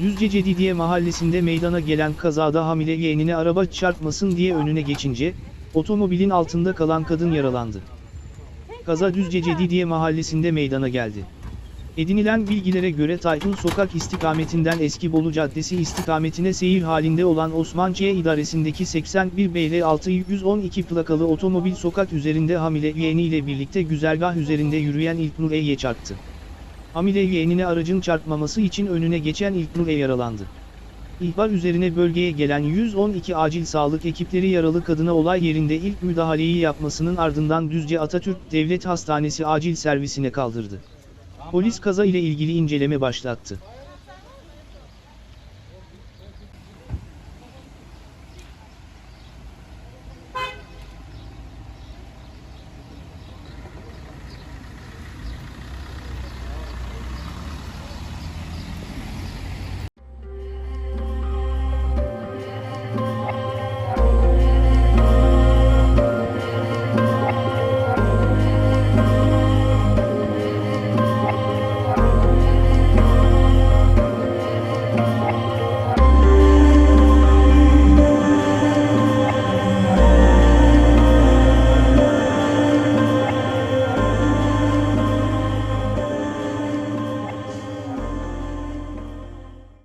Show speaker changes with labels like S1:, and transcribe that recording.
S1: Düzce Cedidiye mahallesinde meydana gelen kazada hamile yeğenine araba çarpmasın diye önüne geçince, otomobilin altında kalan kadın yaralandı. Kaza Düzce Cedidiye mahallesinde meydana geldi. Edinilen bilgilere göre Tayfun Sokak istikametinden Eski Bolu Caddesi istikametine seyir halinde olan Osmanciye idaresindeki 81 BL 6112 plakalı otomobil sokak üzerinde hamile yeğeniyle birlikte güzergah üzerinde yürüyen İlknur E'ye çarptı. Hamile yeğenine aracın çarpmaması için önüne geçen İlknur E yaralandı. İhbar üzerine bölgeye gelen 112 acil sağlık ekipleri yaralı kadına olay yerinde ilk müdahaleyi yapmasının ardından Düzce Atatürk Devlet Hastanesi acil servisine kaldırdı. Polis kaza ile ilgili inceleme başlattı.